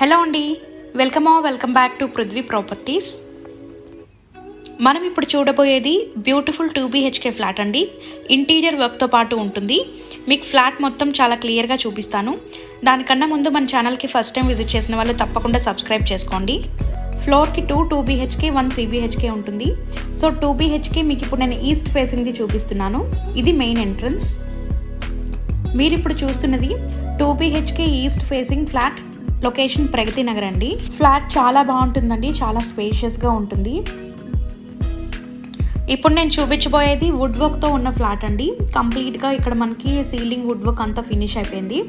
Hello అండి. Welcome ఆ welcome back to Prithvi properties. మనం ఇప్పుడు చూడబోయేది బ్యూటిఫుల్ టూ బీహెచ్కే ఫ్లాట్ అండి. ఇంటీరియర్ వర్క్తో పాటు ఉంటుంది. మీకు ఫ్లాట్ మొత్తం చాలా క్లియర్గా చూపిస్తాను. దానికన్నా ముందు మన ఛానల్కి ఫస్ట్ టైం విజిట్ చేసిన వాళ్ళు తప్పకుండా సబ్స్క్రైబ్ చేసుకోండి. ఫ్లోర్కి two two BHK one three BHK ఉంటుంది. సో టూ బీహెచ్కే మీకు ఇప్పుడు నేను ఈస్ట్ ఫేసింగ్ది చూపిస్తున్నాను. ఇది మెయిన్ ఎంట్రన్స్. మీరు ఇప్పుడు చూస్తున్నది two BHK east facing flat location Pragathi Nagar అండి. ఫ్లాట్ చాలా బాగుంటుందండి. చాలా స్పేషియస్గా ఉంటుంది. ఇప్పుడు నేను చూపించబోయేది వుడ్ వర్క్తో ఉన్న ఫ్లాట్ అండి. కంప్లీట్గా ఇక్కడ మనకి సీలింగ్ వుడ్ వర్క్ అంతా ఫినిష్ అయిపోయింది.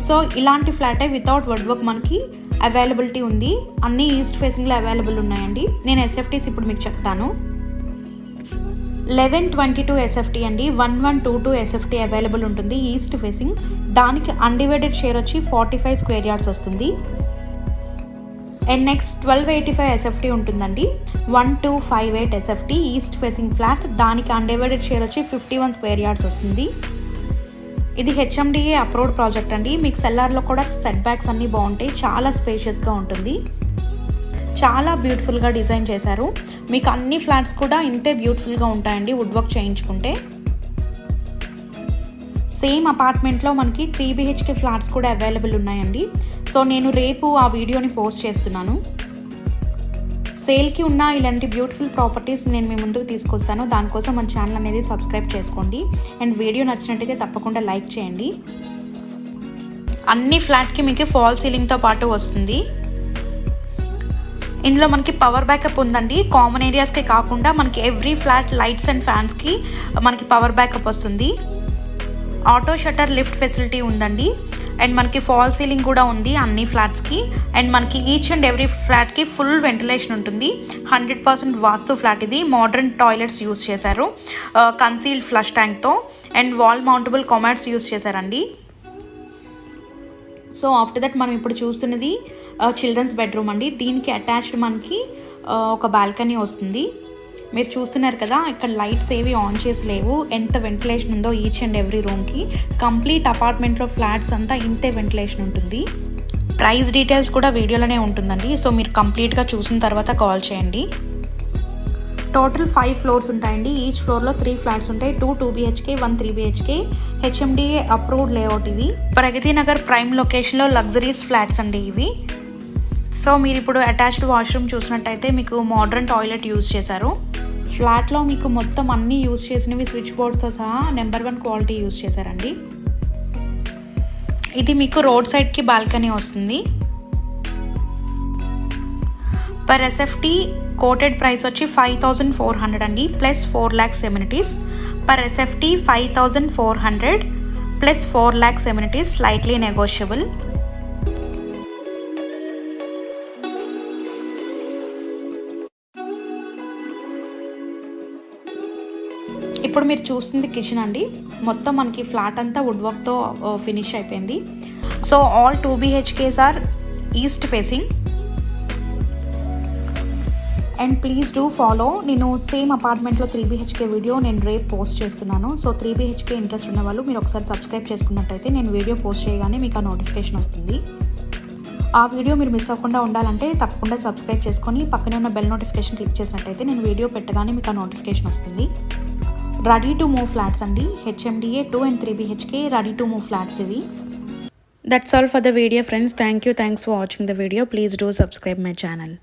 సో ఇలాంటి ఫ్లాటే వితౌట్ వుడ్ వర్క్ మనకి అవైలబిలిటీ ఉంది. అన్ని ఈస్ట్ ఫేసింగ్లో అవైలబుల్ ఉన్నాయండి. నేను ఎస్ఎఫ్టీస్ ఇప్పుడు మీకు చెప్తాను. లెవెన్ ట్వంటీ టూ ఎస్ఎఫ్టీ అండి. One one two two SFT available ఉంటుంది. ఈస్ట్ ఫేసింగ్ దానికి అన్డివైడెడ్ షేర్ వచ్చి ఫార్టీ ఫైవ్ స్క్వేర్ యార్డ్స్ వస్తుంది and next twelve eighty five SFT ఉంటుందండి. One two five eight SFT east facing flat దానికి undivided share వచ్చి fifty one square yards వస్తుంది. ఇది HMDA approved project అండి. మీకు సెల్లార్లో కూడా సెట్ బ్యాక్స్ అన్నీ బాగుంటాయి. చాలా స్పేషియస్గా ఉంటుంది. చాలా బ్యూటిఫుల్గా డిజైన్ చేశారు. మీకు అన్ని ఫ్లాట్స్ కూడా ఇంతే బ్యూటిఫుల్గా ఉంటాయండి వుడ్ వర్క్ చేయించుకుంటే. సేమ్ అపార్ట్మెంట్లో మనకి త్రీ బిహెచ్కే ఫ్లాట్స్ కూడా అవైలబుల్ ఉన్నాయండి. సో నేను రేపు ఆ వీడియోని పోస్ట్ చేస్తున్నాను. సేల్కి ఉన్న ఇలాంటి బ్యూటిఫుల్ ప్రాపర్టీస్ నేను మీ ముందుకు తీసుకొస్తాను. దానికోసం మన ఛానల్ అనేది సబ్స్క్రైబ్ చేసుకోండి. అండ్ వీడియో నచ్చినట్టయితే తప్పకుండా లైక్ చేయండి. అన్ని ఫ్లాట్కి మీకు ఫాల్ సీలింగ్తో పాటు వస్తుంది. ఇందులో మనకి పవర్ బ్యాకప్ ఉందండి. కామన్ ఏరియాస్కే కాకుండా మనకి ఎవ్రీ ఫ్లాట్ లైట్స్ అండ్ ఫ్యాన్స్కి మనకి పవర్ బ్యాకప్ వస్తుంది. ఆటో షటర్ లిఫ్ట్ ఫెసిలిటీ ఉందండి. అండ్ మనకి ఫాల్ సీలింగ్ కూడా ఉంది అన్ని ఫ్లాట్స్కి అండ్ మనకి ఈచ్ అండ్ ఎవ్రీ ఫ్లాట్కి ఫుల్ వెంటిలేషన్ ఉంటుంది. హండ్రెడ్ పర్సెంట్ వాస్తు ఫ్లాట్ ఇది. మోడర్న్ టాయిలెట్స్ యూస్ చేశారు. Concealed flush ట్యాంక్తో and wall mountable commodes use చేశారండి. సో ఆఫ్టర్ దట్ మనం ఇప్పుడు చూస్తున్నది చిల్డ్రన్స్ బెడ్రూమ్ అండి. దీనికి అటాచ్డ్ మనకి ఒక బాల్కనీ వస్తుంది. మీరు చూస్తున్నారు కదా ఇక్కడ లైట్స్ ఏవి ఆన్ చేసి లేవు. ఎంత వెంటిలేషన్ ఉందో ఈచ్ అండ్ ఎవ్రీ రూమ్కి కంప్లీట్ అపార్ట్మెంట్లో ఫ్లాట్స్ అంతా ఇంతే వెంటిలేషన్ ఉంటుంది. ప్రైస్ డీటెయిల్స్ కూడా వీడియోలోనే ఉంటుందండి. సో మీరు కంప్లీట్గా చూసిన తర్వాత కాల్ చేయండి. టోటల్ ఫైవ్ ఫ్లోర్స్ ఉంటాయండి. ఈచ్ ఫ్లోర్లో త్రీ ఫ్లాట్స్ ఉంటాయి. Two two BHK one three BHK HMDA approved layout ఇది. ప్రగతి నగర్ ప్రైమ్ లొకేషన్లో లగ్జరీస్ ఫ్లాట్స్ అండి ఇవి. సో మీరు ఇప్పుడు అటాచ్డ్ వాష్రూమ్ చూసినట్టయితే మీకు మోడర్న్ టాయిలెట్ యూస్ చేశారు. ఫ్లాట్లో మీకు మొత్తం అన్నీ యూజ్ చేసినవి స్విచ్ బోర్డ్తో సహా నెంబర్ వన్ క్వాలిటీ యూజ్ చేశారండి. ఇది మీకు రోడ్ సైడ్కి బాల్కనీ వస్తుంది. పర్ ఎస్ఎఫ్టీ కోటెడ్ ప్రైస్ వచ్చి ఫైవ్ థౌజండ్ ఫోర్ హండ్రెడ్ అండి. Plus four lakhs amenities per SFT five thousand four hundred plus four lakhs amenities slightly negotiable ఇప్పుడు మీరు చూస్తుంది కిచెన్ అండి. మొత్తం మనకి ఫ్లాట్ అంతా వుడ్ వర్క్తో ఫినిష్ అయిపోయింది. So all two BHKs are east facing and please do follow నేను సేమ్ అపార్ట్మెంట్లో త్రీ బీహెచ్కే వీడియో నేను రేపు పోస్ట్ చేస్తున్నాను. సో త్రీ బీహెచ్కే ఇంట్రెస్ట్ ఉన్న వాళ్ళు మీరు ఒకసారి సబ్స్క్రైబ్ చేసుకున్నట్టయితే నేను వీడియో పోస్ట్ చేయగానే మీకు ఆ నోటిఫికేషన్ వస్తుంది. ఆ వీడియో మీరు మిస్ అవ్వకుండా ఉండాలంటే తప్పకుండా సబ్స్క్రైబ్ చేసుకొని పక్కనే ఉన్న బెల్ నోటిఫికేషన్ క్లిక్ చేసినట్టయితే నేను వీడియో పెట్టగానే మీకు ఆ నోటిఫికేషన్ వస్తుంది. రెడీ టు మూవ్ ఫ్లాట్స్ అండి. HMDA two and three BHK ready to move flats ఇవి. That's all for the video friends thank you thanks for watching the video please do subscribe my channel